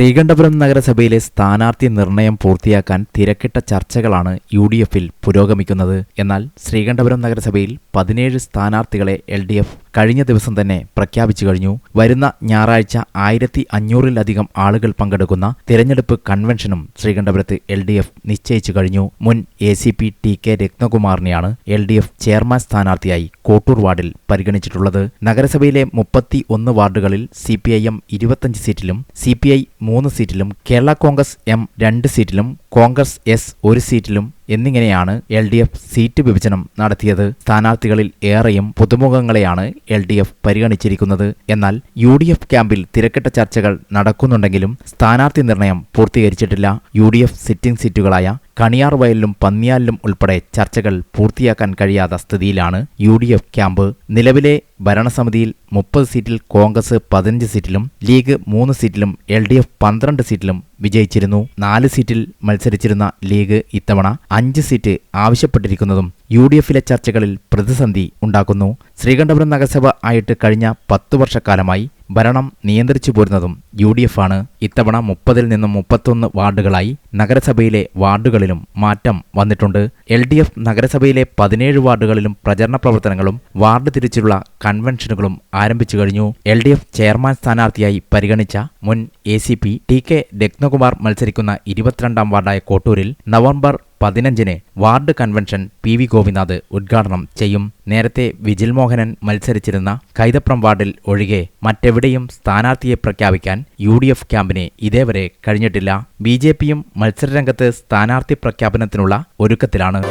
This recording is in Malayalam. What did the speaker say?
ശ്രീകണ്ഠപുരം നഗരസഭയിലെ സ്ഥാനാർത്ഥി നിർണയം പൂർത്തിയാക്കാൻ തിരക്കിട്ട ചർച്ചകളാണ് യു ഡി എഫിൽ പുരോഗമിക്കുന്നത്. എന്നാൽ ശ്രീകണ്ഠപുരം നഗരസഭയിൽ പതിനേഴ് സ്ഥാനാർത്ഥികളെ എൽ ഡി എഫ് കഴിഞ്ഞ ദിവസം തന്നെ പ്രഖ്യാപിച്ചു കഴിഞ്ഞു. വരുന്ന ഞായറാഴ്ച ആയിരത്തി അഞ്ഞൂറിലധികം ആളുകൾ പങ്കെടുക്കുന്ന തിരഞ്ഞെടുപ്പ് കൺവെൻഷനും ശ്രീകണ്ഠപുരത്ത് എൽ ഡി എഫ് നിശ്ചയിച്ചു കഴിഞ്ഞു. മുൻ A C P T K രത്നകുമാറിനെയാണ് L D F chairman സ്ഥാനാർത്ഥിയായി കോട്ടൂർ വാർഡിൽ പരിഗണിച്ചിട്ടുള്ളത്. നഗരസഭയിലെ മുപ്പത്തി ഒന്ന് വാർഡുകളിൽ സി പി ഐ എം ഇരുപത്തഞ്ച് സീറ്റിലും സി പി ഐ മൂന്ന് സീറ്റിലും കേരള കോൺഗ്രസ് എം രണ്ട് സീറ്റിലും കോൺഗ്രസ് എസ് ഒരു സീറ്റിലും എന്നിങ്ങനെയാണ് എൽ ഡി എഫ് സീറ്റ് വിഭജനം നടത്തിയത്. സ്ഥാനാർത്ഥികളിൽ ഏറെയും പുതുമുഖങ്ങളെയാണ് എൽ ഡി എഫ് പരിഗണിച്ചിരിക്കുന്നത്. എന്നാൽ യു ഡി എഫ് ക്യാമ്പിൽ തിരക്കിട്ട ചർച്ചകൾ നടക്കുന്നുണ്ടെങ്കിലും സ്ഥാനാർത്ഥി നിർണയം പൂർത്തീകരിച്ചിട്ടില്ല. യു ഡി എഫ് സിറ്റിംഗ് സീറ്റുകളായ കണിയാർ വയലിലും പന്നിയാലിലും ഉൾപ്പെടെ ചർച്ചകൾ പൂർത്തിയാക്കാൻ കഴിയാത്ത സ്ഥിതിയിലാണ് യു ഡി എഫ് ക്യാമ്പ്. നിലവിലെ ഭരണസമിതിയിൽ മുപ്പത് സീറ്റിൽ കോൺഗ്രസ് പതിനഞ്ച് സീറ്റിലും ലീഗ് മൂന്ന് സീറ്റിലും എൽ ഡി എഫ് പന്ത്രണ്ട് സീറ്റിലും വിജയിച്ചിരുന്നു. നാല് സീറ്റിൽ മത്സരിച്ചിരുന്ന ലീഗ് ഇത്തവണ അഞ്ച് സീറ്റ് ആവശ്യപ്പെട്ടിരിക്കുന്നതും യു ഡി എഫിലെ ചർച്ചകളിൽ പ്രതിസന്ധി ഉണ്ടാക്കുന്നു. ശ്രീകണ്ഠപുരം നഗരസഭ ആയിട്ട് കഴിഞ്ഞ പത്തു വർഷക്കാലമായി ഭരണം നിയന്ത്രിച്ചു പോരുന്നതും യു ഡി എഫ് ആണ്. ഇത്തവണ മുപ്പതിൽ നിന്നും മുപ്പത്തൊന്ന് വാർഡുകളായി നഗരസഭയിലെ വാർഡുകളിലും മാറ്റം വന്നിട്ടുണ്ട്. എൽ ഡി എഫ് നഗരസഭയിലെ പതിനേഴ് വാർഡുകളിലും പ്രചരണ പ്രവർത്തനങ്ങളും വാർഡ് തിരിച്ചുള്ള കൺവെൻഷനുകളും ആരംഭിച്ചു കഴിഞ്ഞു. എൽ ഡി എഫ് ചെയർമാൻ സ്ഥാനാർത്ഥിയായി പരിഗണിച്ച മുൻ A C P T K Ratnakumar മത്സരിക്കുന്ന ഇരുപത്തിരണ്ടാം വാർഡായ കോട്ടൂരിൽ നവംബർ പതിനഞ്ചിന് ward convention P V Gopinath ഉദ്ഘാടനം ചെയ്യും. നേരത്തെ വിജിൽ മോഹനൻ മത്സരിച്ചിരുന്ന കൈതപ്രം വാർഡിൽ ഒഴികെ മറ്റെവിടെയും സ്ഥാനാർത്ഥിയെ പ്രഖ്യാപിക്കാൻ യു ഡി എഫ് ക്യാമ്പിന് ഇതേവരെ കഴിഞ്ഞിട്ടില്ല. ബി ജെ പിയും മത്സരരംഗത്ത് സ്ഥാനാർത്ഥി പ്രഖ്യാപനത്തിനുള്ള ഒരുക്കത്തിലാണ്.